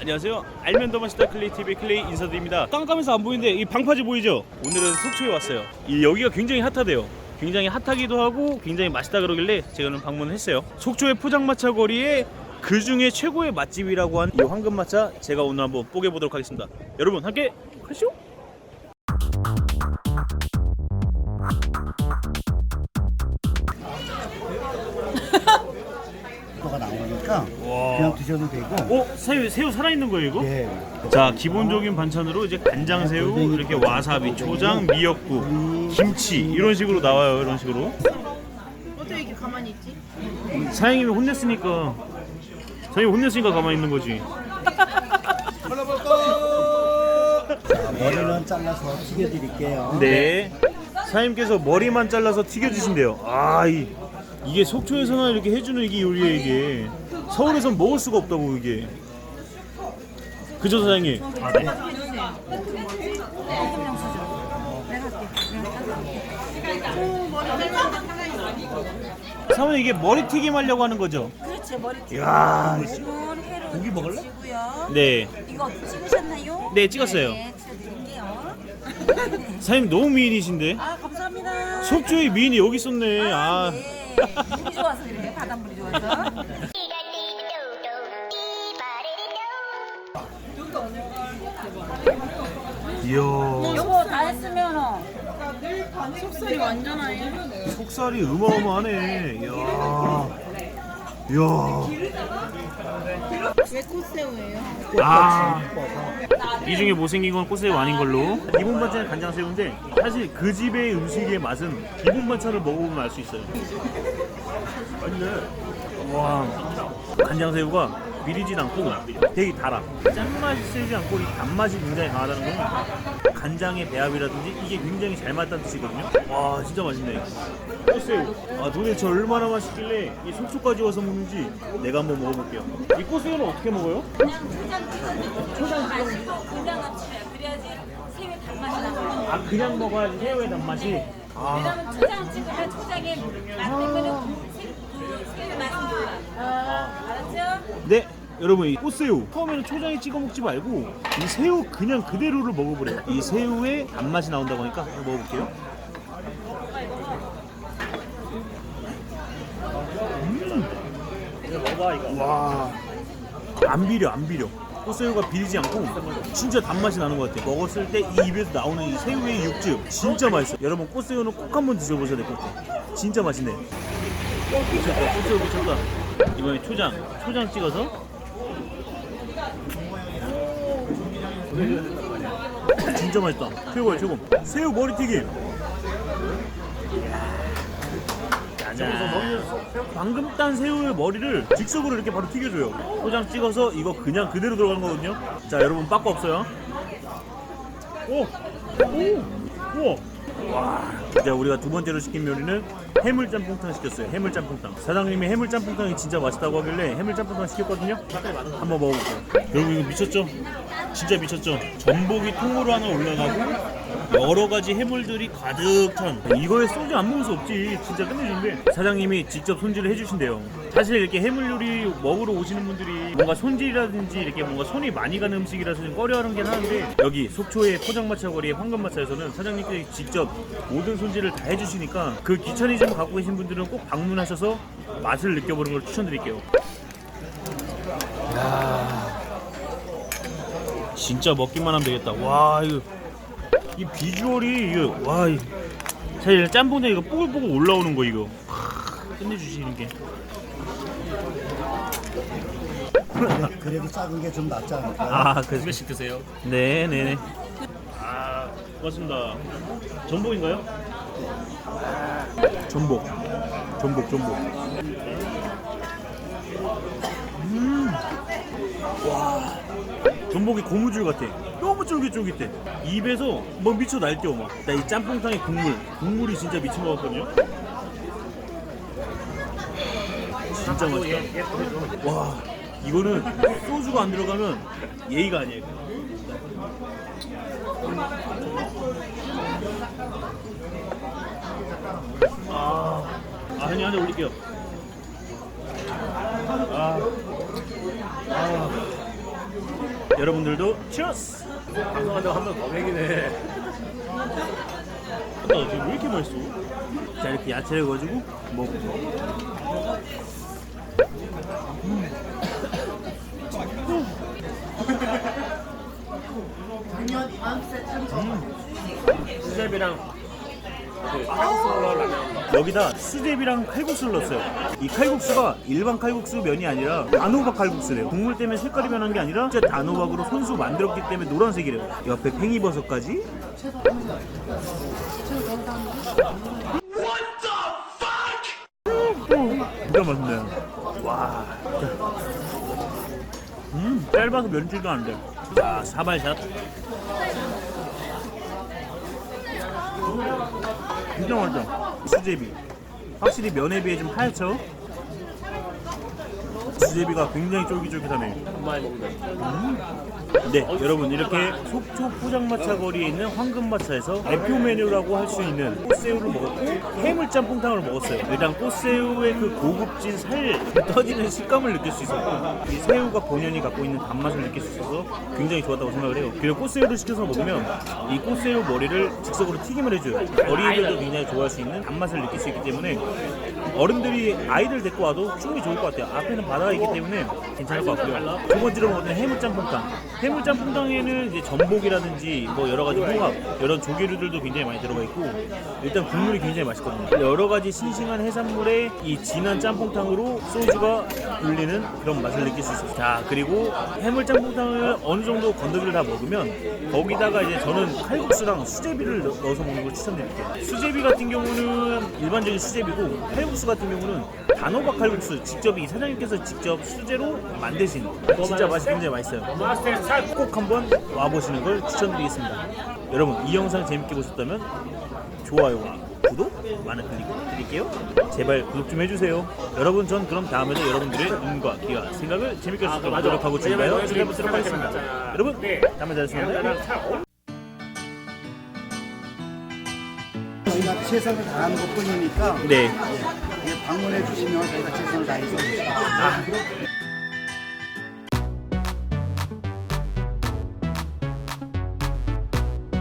안녕하세요. 알면 더 맛있다 클레이 TV 클레이 인사드립니다. 깜깜해서 안 보이는데 이 방파제 보이죠? 오늘은 속초에 왔어요. 이 여기가 굉장히 핫하대요. 굉장히 핫하기도 하고 굉장히 맛있다 그러길래 제가 오늘 방문을 했어요. 속초의 포장마차 거리에 그 중에 최고의 맛집이라고 한 이 황금마차 제가 오늘 한번 뽀개 보도록 하겠습니다. 여러분 함께 가시죠. 와. 그냥 드셔도 되고 어 새우 새우 살아있는 거예요 이거? 예. 자 기본적인 반찬으로 이제 간장새우 이렇게 와사비 초장 미역국 김치 이런 식으로 나와요 이런 식으로 어떻게 이렇게 가만히 있지? 사장님이 혼냈으니까 사장님이 혼냈으니까 가만히 있는 거지 자, 머리는 잘라서 튀겨드릴게요. 네 사장님께서 머리만 잘라서 튀겨주신대요 아 이, 이게 속초에서나 이렇게 해주는 이게 요리예요 이게 서울에선 먹을 수가 없다고 이게 그죠 사장님? 아, 네. 사모님 이게 머리튀김 하려고 하는 거죠? 그렇죠 머리 이야 고기 먹을래? 드시고요. 네 이거 찍으셨나요? 네, 찍었어요. 네 찍어드릴게요. 사장님 너무 미인이신데 아 감사합니다. 속초의 미인이 여기 있었네 아 네. 물이 좋아서 그래요. 바닷물이 좋아서. 이야 요거 다 했으면은 속살이 완전 아예. 속살이 어마어마하네 이야 이야 왜 꽃새우예요? 아 이 중에 못생긴 건 꽃새우 아닌 걸로. 기본 반찬은 간장새우인데 사실 그 집의 음식의 맛은 기본 반찬을 먹어보면 알 수 있어요. 맛있네. 와. 간장새우가 비리진 않고 되게 달아 짠맛이 세지 않고 이 단맛이 굉장히 강하다는 건 간장의 배합이라든지 이게 굉장히 잘 맞다는 뜻이거든요 와 진짜 맛있네 꽃새우 아 도대체 얼마나 맛있길래 이 속초까지 와서 먹는지 내가 한번 먹어볼게요 이 꽃새우는 어떻게 먹어요? 초장 마시고 그냥 합쳐요. 그래야지 새우 단맛이 나요. 아 그냥 먹어야지 새우의 단맛이 아 왜냐면 초장 찍으면 초장에 새- 그 새우 맛은 몰라. 알았죠? 네 여러분 이 꽃새우 처음에는 초장에 찍어 먹지 말고 이 새우 그냥 그대로를 먹어보래요 이 새우의 단맛이 나온다고 하니까 한번 먹어볼게요 음. 와안 비려 안 비려 꽃새우가 비리지 않고 진짜 단맛이 나는 것 같아요. 먹었을 때 이 입에서 나오는 이 새우의 육즙 진짜 맛있어요. 여러분 꽃새우는 꼭 한번 드셔보셔야 될 것 같아요. 진짜 맛있네. 미쳤다 꽃새우 미쳤다. 이번에 초장 초장 찍어서. 진짜 맛있다. 최고야 최고. 새우 머리튀김 짜잔 방금 딴 새우의 머리를 즉석으로 이렇게 바로 튀겨줘요. 초장 찍어서 이거 그냥 그대로 들어가는 거거든요. 자 여러분 빠꾸 없어요. 오! 오! 우와! 와 이제 우리가 두 번째로 시킨 요리는 해물 짬뽕탕 시켰어요. 해물 짬뽕탕. 사장님이 해물 짬뽕탕이 진짜 맛있다고 하길래 해물 짬뽕탕 시켰거든요. 한번 먹어볼게요. 여러분 이거 미쳤죠? 진짜 미쳤죠? 전복이 통으로 하나 올라가고 여러 가지 해물들이 가득 찬. 이거에 소주 안 먹을 수 없지. 진짜 끝내주는데 사장님이 직접 손질을 해주신대요. 사실 이렇게 해물 요리 먹으러 오시는 분들이 뭔가 손질이라든지 이렇게 뭔가 손이 많이 가는 음식이라서 좀 꺼려하는 게 하는데 여기 속초의 포장마차 거리의 황금마차에서는 사장님께서 직접 모든 손질을 다 해주시니까 그 귀차니 즘 갖고 계신 분들은 꼭 방문하셔서 맛을 느껴보는 걸 추천드릴게요 진짜 먹기만 하면 되겠다. 와 이거 이 비주얼이 이거 와 이- 사실 짬뽕에 이거 뽀글뽀글 올라오는 거 이거 하, 끝내주시는 게. 그래- 그래도 작은 게 좀 낫지 않을까요? 아 그래서 몇씩 드세요? 네 네 네. 아 고맙습니다. 전복인가요? 전복. 전복 전복. 음. 와. 전복이 고무줄 같아. 너무 쫄깃쫄깃해. 입에서 뭐 미쳐 날뛰어 막. 나 이 짬뽕탕의 국물, 국물이 진짜 미친 것 같거든요. 진짜 맛있다. 와, 이거는 소주가 안 들어가면 예의가 아니에요. 아, 아 형님 한잔 올릴게요. 아, 아. 여러분들도 치어스! 방송한다고 한번더 먹이네. 나 지금 왜 이렇게 맛있어? 자 이렇게 야채를 가지고 먹고 수제비랑 그 칼국수 라면. 여기다 수제비랑 칼국수를 넣었어요. 이 칼국수가 일반 칼국수 면이 아니라 단호박 칼국수래요. 국물 때문에 색깔이 변한 게 아니라 진짜 단호박으로 손수 만들었기 때문에 노란색이래요. 옆에 팽이버섯까지. 진짜 맛있네 와. 음 짧아서 면질도 안 돼. 자 사발샷 진짜 맛있다 수제비 확실히 면에 비해 좀 하얗죠? 수제비가 굉장히 쫄깃쫄깃하네. 많이 먹네. 네 여러분 이렇게 속초 포장마차 거리에 있는 황금마차에서 대표 메뉴라고 할 수 있는 꽃새우를 먹었고 해물짬뽕탕을 먹었어요. 일단 꽃새우의 그 고급진 살 터지는 식감을 느낄 수 있었고 이 새우가 본연이 갖고 있는 단맛을 느낄 수 있어서 굉장히 좋았다고 생각을 해요. 그리고 꽃새우를 시켜서 먹으면 이 꽃새우 머리를 즉석으로 튀김을 해줘요. 어린이들도 굉장히 좋아할 수 있는 단맛을 느낄 수 있기 때문에 어른들이 아이들 데리고 와도 충분히 좋을 것 같아요. 앞에는 바다가 있기 때문에 괜찮을 것 같고요. 두 번째로 먹었던 해물짬뽕탕. 해물짬뽕탕에는 이제 전복이라든지 뭐 여러 가지 홍합 이런 조개류들도 굉장히 많이 들어가 있고 일단 국물이 굉장히 맛있거든요. 여러 가지 싱싱한 해산물에 이 진한 짬뽕탕으로 소주가 불리는 그런 맛을 느낄 수 있어요 자 그리고 해물짬뽕탕을 어느 정도 건더기를 다 먹으면 거기다가 이제 저는 칼국수랑 수제비를 넣- 넣어서 먹는 걸 추천드릴게요. 수제비 같은 경우는 일반적인 수제비고 칼국수 같은 경우는 단호박 칼국수 직접 이 사장님께서 직접 수제로 만드신 진짜 맛이 굉장히 맛있어요 꼭 한번 와보시는 걸 추천드리겠습니다. 여러분 이 영상 재밌게 보셨다면 좋아요와 구독 많은 클릭 드릴게요. 제발 구독 좀 해주세요. 여러분 전 그럼 다음에도 여러분들의 눈과 귀와 생각을 재밌게 있도록 노력하고 즐거요 즐겨보도록 하겠습니다. 여러분 다음에 뵙겠습니다. 저희가 최선을 다하는 것 뿐이니까 네. 예, 방문해 주시면 저희가 최선을 다해서